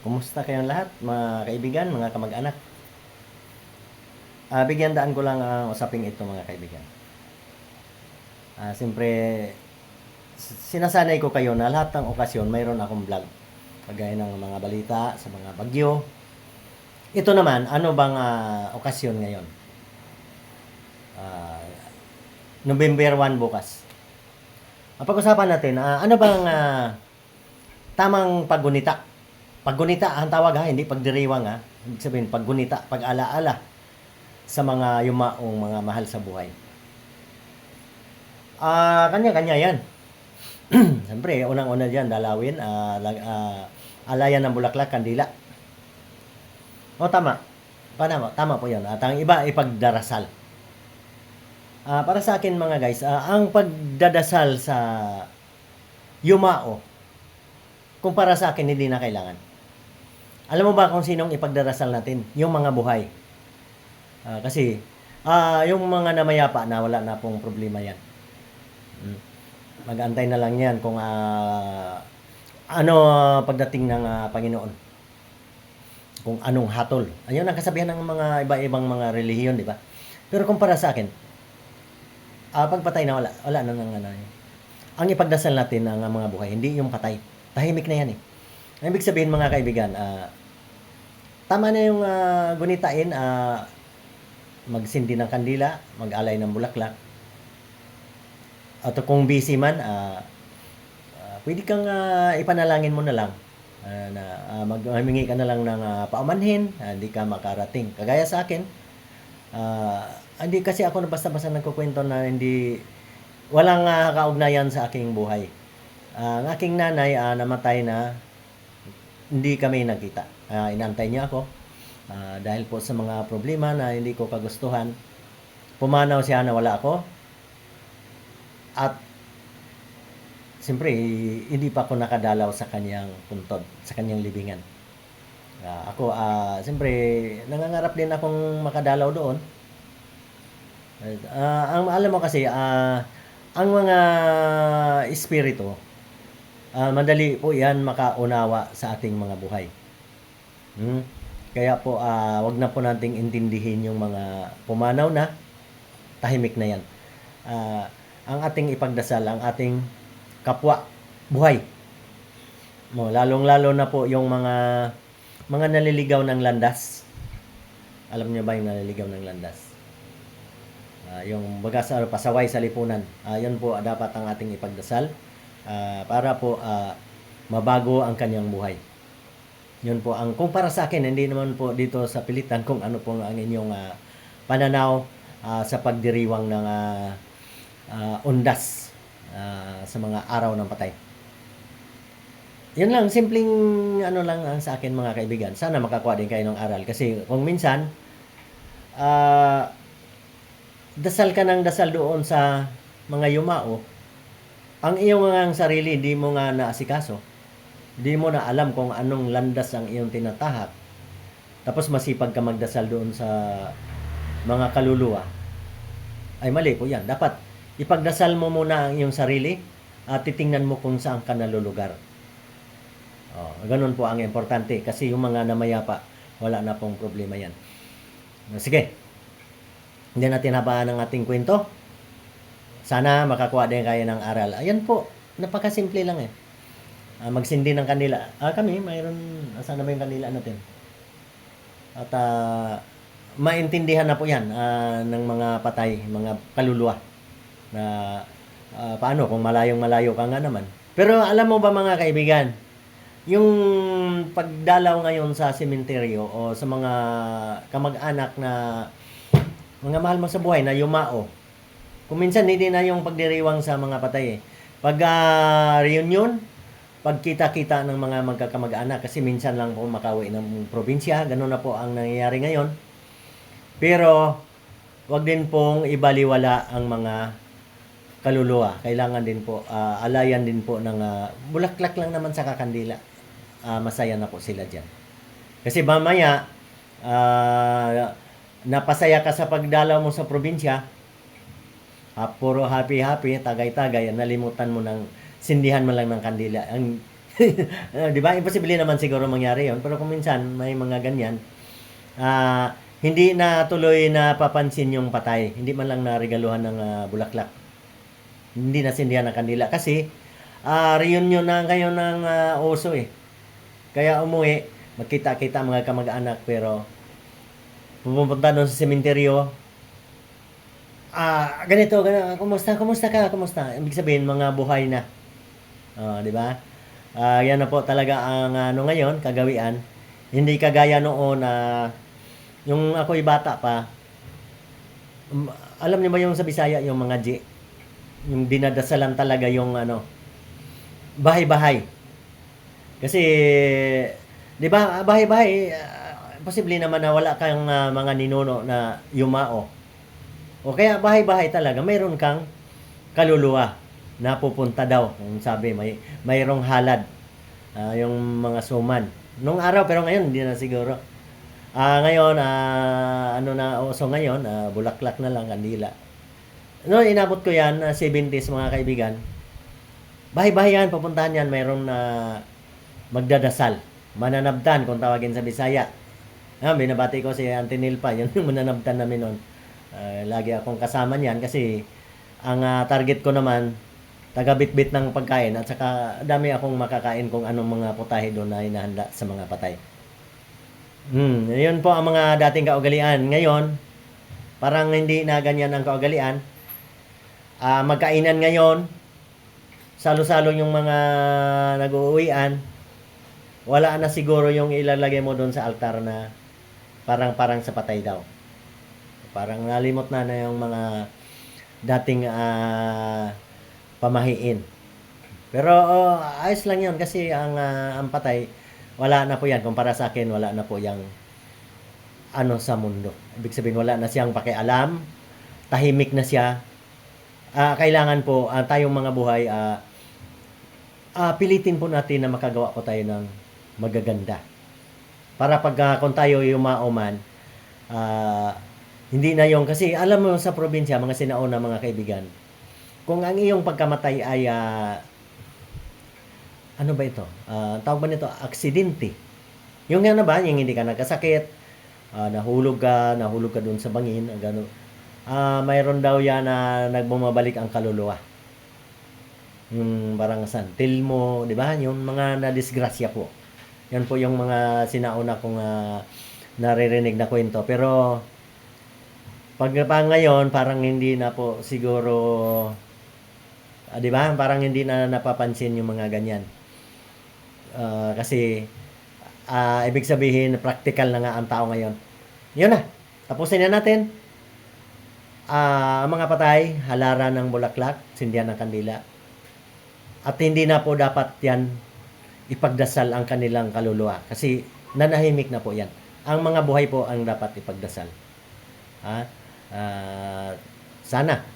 Kumusta kayong lahat, mga kaibigan, mga kamag-anak? Ah, bigyan daan ko lang ang usaping ito, mga kaibigan. Ah, siyempre, sinasanay ko kayo na lahat ng okasyon mayroon akong vlog. Kagaya ng mga balita sa mga bagyo. Ito naman, ano bang ah, okasyon ngayon? Ah, November 1 bukas. Ang pag-usapan natin, ah, ano bang ah, tamang paggunita? Paggunita ang tawag ha, hindi pagdiriwang ha. Ibig sabihin, paggunita, pag-alaala sa mga yumaong mga mahal sa buhay. Ah, kanya-kanya yan. Siyempre, unang-una diyan dalawin, lag- ah, alayan ng bulaklak, kandila. O tama. Tama, tama po 'yan. At ang iba ipagdarasal. Ah, para sa akin mga guys, ah, ang pagdadasal sa yumao, kung para sa akin hindi na kailangan. Alam mo ba kung sinong ipagdarasal natin? Yung mga buhay. Ah, kasi ah, yung mga namayapa na wala na pong problema yan. Mm. Mag-antay na lang yan kung ah, ano pagdating ng ah, Panginoon. Kung anong hatol. Ayun ang kasabihan ng mga iba-ibang mga relihiyon, di ba? Pero kung para sa akin, ah, pagpatay na wala, wala na nang ano. Ang ipagdasal natin ang mga buhay, hindi yung patay. Tahimik na yan eh. Ang ibig sabihin mga kaibigan, ah, tama na yung ah, gunitain, ah, magsindi ng kandila, mag-alay ng bulaklak. At kung busy man, ah, pwede kang ah, ipanalangin mo na lang ah, na ah, maghimingi ka na lang ng ah, paumanhin, ah, hindi ka makarating. Kagaya sa akin, ah, hindi kasi ako na basta-basta nagkukwento na hindi walang ah, kaugnayan sa aking buhay. Ah, ang aking nanay ah, namatay na hindi kami nagkita. Ah, inantay niya ako Ah, dahil po sa mga problema na hindi ko kagustuhan. Pumanaw siya na wala ako. At siyempre, hindi pa ako nakadalaw sa kanyang puntod, sa kanyang libingan. Ah, ako, ah, siyempre, nangangarap din akong makadalaw doon. Ah, ang alam mo kasi, ah, ang mga espiritu, ah, madali po yan makaunawa sa ating mga buhay. Hmm? Kaya po, ah, wag na po nating intindihin yung mga pumanaw na, tahimik na yan. Ah, ang ating ipagdasal, ang ating kapwa, buhay. Mo, lalong-lalo na po yung mga mga naliligaw ng landas. Alam niyo ba yung naliligaw ng landas? Ah, yung bagas ano, pasaway sa lipunan. Yun po dapat ang ating ipagdasal ah, para po ah, mabago ang kanyang buhay. Yun po ang kung para sa akin hindi naman po dito sa pilitan kung ano po ang inyong ah, pananaw ah, sa pagdiriwang ng ah, ah, undas ah, sa mga araw ng patay. Yun lang, simpleng ano lang ang sa akin mga kaibigan. Sana makakuha din kayo ng aral kasi kung minsan ah, dasal ka ng dasal doon sa mga yumao, ang iyong nga sarili di mo nga naasikaso. Di mo na alam kung anong landas ang iyong tinatahak. Tapos masipag ka magdasal doon sa mga kaluluwa. Ay mali po yan. Dapat ipagdasal mo muna ang iyong sarili at titingnan mo kung saan ka nalulugar. Oh, ganun po ang importante kasi yung mga namayapa, wala na pong problema yan. Sige, hindi natin habaan ang ating kwento. Sana makakuha din kayo ng aral. Ayan po, napakasimple lang eh. Ah, magsindi ng kanila. Ah, kami, mayroon, asan na ba yung kanila natin? At ah, maintindihan na po yan ah, ng mga patay, mga kaluluwa. Na ah, paano kung malayong malayo ka nga naman. Pero alam mo ba mga kaibigan, yung pagdalaw ngayon sa sementeryo o sa mga kamag-anak na mga mahal mo sa buhay na yumao. Kung minsan hindi na yung pagdiriwang sa mga patay eh. Pag ah, reunion, pagkita-kita ng mga magkakamag-anak kasi minsan lang po makawi ng probinsya, ganun na po ang nangyayari ngayon. Pero wag din pong ibaliwala ang mga kaluluwa. Kailangan din po ah, alayan din po ng ah, bulaklak lang naman sa kakandila. Ah, masaya na po sila diyan. Kasi mamaya ah, napasaya ka sa pagdalaw mo sa probinsya, ah, puro happy-happy, tagay-tagay, nalimutan mo ng sindihan mo lang ng kandila. Ang Ah, 'Di ba? Imposible naman siguro mangyari 'yon. Pero kung minsan may mga ganyan, ah, hindi na tuloy na papansin yung patay. Hindi man lang naregaluhan ng ah, bulaklak. Hindi nasindihan ng kandila. Kasi, ah, reunion na ngayon ng ah, oso eh. Kaya umuwi, magkita-kita mga kamag-anak pero pupunta doon sa sementeryo. Ah, ganito, ganito, kumusta, kumusta ka, kumusta? Ibig sabihin, mga buhay na. Ah, di ba? Ah, yan na po talaga ang ano ngayon, kagawian. Hindi kagaya noon na yung ako'y bata pa. um, alam niyo ba yung sa Bisaya, yung mga J? Yung dinadasalan talaga yung ano, bahay-bahay. Kasi, di ba, bahay-bahay, ah, posible naman na wala kang ah, mga ninuno na yumao. O kaya bahay-bahay talaga, mayroon kang kaluluwa na pupunta daw. Kung sabi, may mayroong halad ah, yung mga suman. Nung araw, pero ngayon, hindi na siguro. Ah, ngayon, ah, ano na, uso ngayon, ah, bulaklak na lang, kandila. No, inabot ko yan, ah, 70s mga kaibigan. Bahay-bahay yan, pupuntahan yan, mayroong na magdadasal. Mananabtan, kung tawagin sa Bisaya. Ah, binabati ko si Auntie Nilpa, yun yung mananabtan namin noon. Ah, lagi akong kasama niyan kasi ang ah, target ko naman taga-bitbit ng pagkain at saka dami akong makakain kung anong mga putahe doon na hinahanda sa mga patay. Hmm, yun po ang mga dating kaugalian. Ngayon, parang hindi na ganyan ang kaugalian. Ah, magkainan ngayon, salo-salo yung mga nag-uuwian. Wala na siguro yung ilalagay mo doon sa altar na parang parang sa patay daw. Parang nalimot na na yung mga dating ah, pamahiin. Pero oh, ayos lang yun kasi ang, ah, ang patay, wala na po yan. Kumpara sa akin, wala na po yung ano sa mundo. Ibig sabihin, wala na siyang pakialam, tahimik na siya. Ah, kailangan po, ah, tayong mga buhay, ah, ah, pilitin po natin na makagawa po tayo ng magaganda. Para pag ah, kung tayo yumao man, ah, hindi na yung, kasi alam mo sa probinsya, mga sinauna mga kaibigan, kung ang iyong pagkamatay ay ah, ano ba ito? Ah, tawag ba nito? Aksidente. Yung nga na ba, yung hindi ka nagkasakit, ah, nahulog ka, nahulog ka dun sa bangin, gano'n. Ah, mayroon daw yan na nagbumabalik ang kaluluwa. Yung parang santil mo, di ba? Yung mga nadisgrasya po. Yan po yung mga sinauna kong ah, naririnig na kwento. Pero, pag pa ngayon, parang hindi na po siguro, ah, di ba? Parang hindi na napapansin yung mga ganyan. Ah, kasi, ah, ibig sabihin, practical na nga ang tao ngayon. Yun na. Tapusin na natin. Ah, ang mga patay, halaran ng bulaklak, sindihan ng kandila. At hindi na po dapat yan ipagdasal ang kanilang kaluluwa. Kasi nanahimik na po yan. Ang mga buhay po ang dapat ipagdasal. Ha? Ah, sana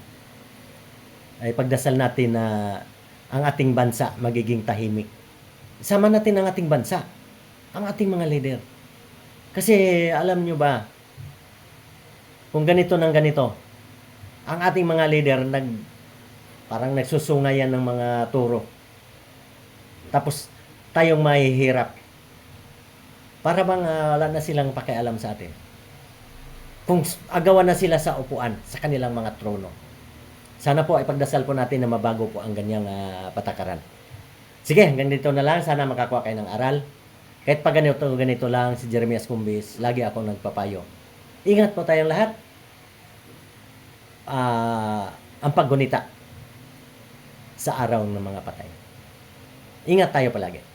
ay pagdasal natin na ang ating bansa magiging tahimik. Sama natin ang ating bansa, ang ating mga leader. Kasi alam nyo ba, kung ganito ng ganito, ang ating mga leader nag parang nagsusungayan ng mga turo. Tapos tayong mahihirap. Para bang ah, wala na silang pakialam sa atin. Kung agawan na sila sa upuan, sa kanilang mga trono. Sana po ay pagdasal po natin na mabago po ang ganyang ah, patakaran. Sige, hanggang dito na lang. Sana makakuha kayo ng aral. Kahit pa ganito, ganito lang si Jeremias Cumbis, lagi ako nagpapayo. Ingat po tayong lahat. Ah, ang paggunita sa araw ng mga patay. Ingat tayo palagi.